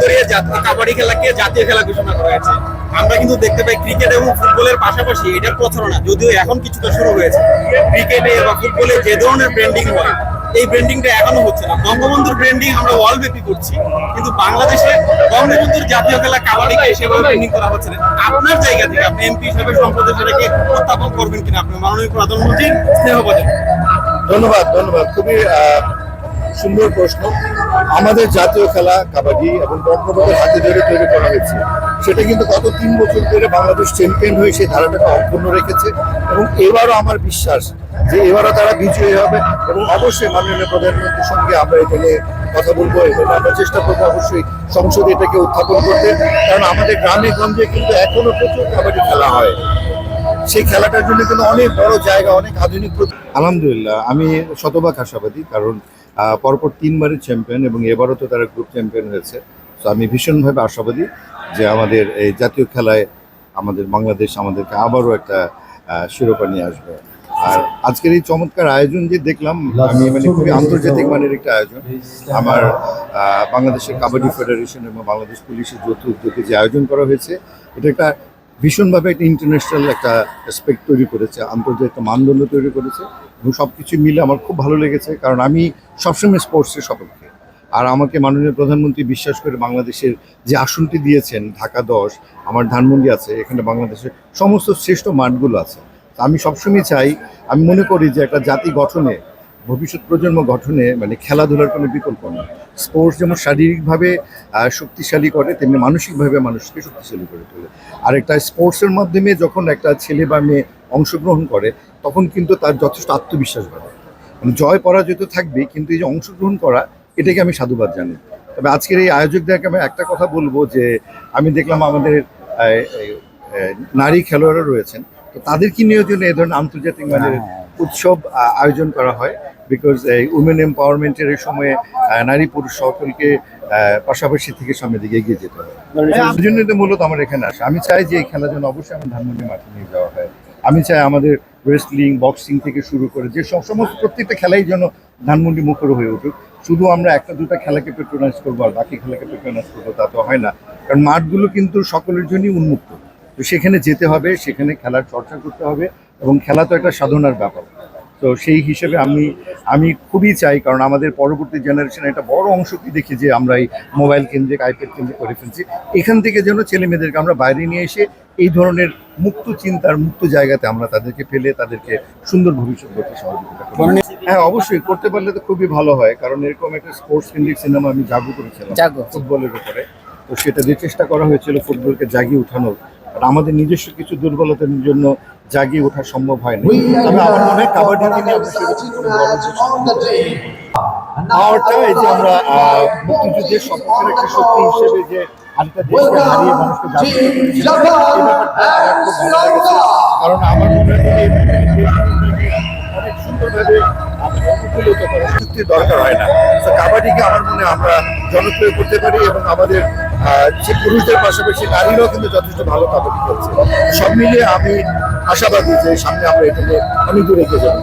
ধরিয়ে জাতীয় কাবাডি খেলাকে জাতীয় খেলা ঘোষণা করা হয়েছে। আমরা কিন্তু দেখতে পাই ক্রিকেট এবং ফুটবলের পাশাপাশি এটার প্রচারণা, যদিও এখন কিছুটা শুরু হয়েছে। ক্রিকেটে বা ফুটবলে যে ধরনের ব্র্যান্ডিং হয়, এই ব্র্যান্ডিংটা এখনও হচ্ছে না। বঙ্গবন্ধুর ব্র্যান্ডিং আমরা ওয়ার্ল্ড ব্যাপী করছি, কিন্তু বাংলাদেশে বঙ্গবন্ধুর জাতীয় খেলা কাবাডিকে সেভাবে ব্র্যান্ডিং করা হচ্ছে না। আপনার জায়গা থেকে আপনি এমপি হিসেবে সংসদে সেটাকে উত্থাপন করবেন কিনা? আপনি মাননীয় প্রধানমন্ত্রীর স্নেহ ধন্যবাদ ধন্যবাদ। খুবই সুন্দর প্রশ্ন। আমাদের জাতীয় খেলা, কাবাডি এবং বঙ্গবন্ধুর হাতে ধরে তৈরি করা হয়েছে। সেটা কিন্তু গত তিন বছর ধরে বাংলাদেশ চ্যাম্পিয়ন হয়ে সেই ধারাটাকে অক্ষুণ্ণ রেখেছে এবং এবারও আমার বিশ্বাস যে এবারও তারা বিজয়ী হবে এবং অবশ্যই মাননীয় প্রধানমন্ত্রীর সঙ্গে আমরা এটা নিয়ে কথা বলব এবং আমরা চেষ্টা করব অবশ্যই সংসদে এটাকে উত্থাপন করতে। কারণ আমাদের গ্রামে গঞ্জে কিন্তু এখনও প্রচুর কাবাডি খেলা হয়। সেই খেলাটার জন্য কিন্তু অনেক বড় জায়গা অনেক আধুনিক আলহামদুলিল্লাহ আমি শতভাগ আশাবাদী কারণ পরপর তিনবারের চ্যাম্পিয়ন এবং এবারও তো তারা গ্রুপ চ্যাম্পিয়ন হয়েছে। তো আমি ভীষণভাবে আশাবাদী যে আমাদের এই জাতীয় খেলায় আমাদের বাংলাদেশ আমাদেরকে আবারও একটা শিরোপা নিয়ে আসবে। আর আজকের এই চমৎকার আয়োজন যে দেখলাম আমি মানে খুবই আন্তর্জাতিক মানের একটা আয়োজন। আমার বাংলাদেশের কাবাডি ফেডারেশন এবং বাংলাদেশ পুলিশের যৌথ উদ্যোগে যে আয়োজন করা হয়েছে এটা একটা ভীষণভাবে একটা ইন্টারন্যাশনাল একটা অ্যাসপেক্ট তৈরি করেছে, আন্তর্জাতিক মানদণ্ড তৈরি করেছে এবং সব কিছু মিলে আমার খুব ভালো লেগেছে কারণ আমি সবসময় স্পোর্টসের সপক্ষে আর আমাকে মাননীয় প্রধানমন্ত্রী বিশ্বাস করে বাংলাদেশের যে আসনটি দিয়েছেন, ঢাকা দশ, আমার ধানমন্ডি আছে, এখানে বাংলাদেশের সমস্ত শ্রেষ্ঠ মাঠগুলো আছে। আমি সবসময় চাই, আমি মনে করি যে একটা জাতি গঠনে ভবিষ্যৎ প্রজন্ম গঠনে মানে খেলাধুলার কোনো বিকল্প নেই। স্পোর্টস যেমন শারীরিকভাবে শক্তিশালী করে, তেমনি মানসিকভাবে মানুষকে শক্তিশালী করে তোলে। আর একটা স্পোর্টসের মাধ্যমে যখন একটা ছেলে বা মেয়ে অংশগ্রহণ করে, তখন কিন্তু তার যথেষ্ট আত্মবিশ্বাস বাড়ে। মানে জয় পরাজয় তো থাকবেই, কিন্তু এই যে অংশগ্রহণ করা, এটাকে আমি সাধুবাদ জানি। তবে আজকের এই আয়োজকদেরকে আমি একটা কথা বলব যে, আমি দেখলাম আমাদের নারী খেলোয়াড়রা রয়েছেন। তো তাদেরকে নিয়ে জন্য এ ধরনের আন্তর্জাতিক মানের উৎসব আয়োজন করা হয় বিকজ এই উমেন এম্পাওয়ারমেন্টের এই সময়ে নারী পুরুষ সকলকে পাশাপাশি থেকে সামনের দিকে এগিয়ে যেতে হবে। জন্য তো মূলত আমার এখানে আসে। আমি চাই যে এই খেলা যেন অবশ্যই আমার ধানমন্ডি মাঠে নিয়ে যাওয়া হয়। আমি চাই আমাদের রেসলিং বক্সিং থেকে শুরু করে যে সমস্ত প্রত্যেকটা খেলাই যেন ধানমন্ডি মুখর হয়ে উঠুক। শুধু আমরা একটা দুটা খেলাকে পেট্রোনাইজ করব আর বাকি খেলাকে পেট্রোনাইজ করব তা তো হয় না। কারণ মাঠগুলো কিন্তু সকলের জন্যই উন্মুক্ত। তো সেখানে যেতে হবে সেখানে খেলার চর্চা করতে হবে। এবং খেলা তো একটা সাধনার ব্যাপার। তো সেই হিসেবে আমি আমি খুবই চাই কারণ আমাদের পরবর্তী জেনারেশন একটা বড় অংশ কি দেখি যে আমরা এই মোবাইল কেন্দ্রিক আইপ্যাড কেন্দ্রিক করে ফেলছি। এখান থেকে যেন ছেলে মেয়েদেরকে আমরা বাইরে নিয়ে এসে এই ধরনের মুক্ত চিন্তার মুক্ত জায়গাতে আমরা তাদেরকে ফেলে তাদেরকে সুন্দর ভবিষ্যৎ গড়তে সহযোগিতা করি। হ্যাঁ অবশ্যই করতে পারলে তো খুবই ভালো হয় কারণ এরকম একটা স্পোর্টস কেন্দ্রিক সিনেমা আমি জাগু করেছিলাম। ফুটবলের উপরে। তো সেটা দিয়ে চেষ্টা করা হয়েছিল ফুটবলকে জাগিয়ে ওঠানোর আর আমাদের নিজস্ব কিছু দুর্বলতার জন্য জাগিয়ে ওঠা সম্ভব হয় না তবে আমার মনে হয় কাবাডিকে আমরা একটা শক্তি হিসেবে কারণ আমার মনে অনেক সুন্দরভাবে দরকার হয় না। কাবাডিকে আমার মনে আমরা জনপ্রিয় করতে পারি এবং আমাদের যে পুরুষদের পাশাপাশি নারীরাও কিন্তু যথেষ্ট ভালো কাবাডি খেলছে সব মিলিয়ে আমি আশাবাদী যে সামনে আমরা এটা নিয়ে অনেক দূরে এগিয়ে যাব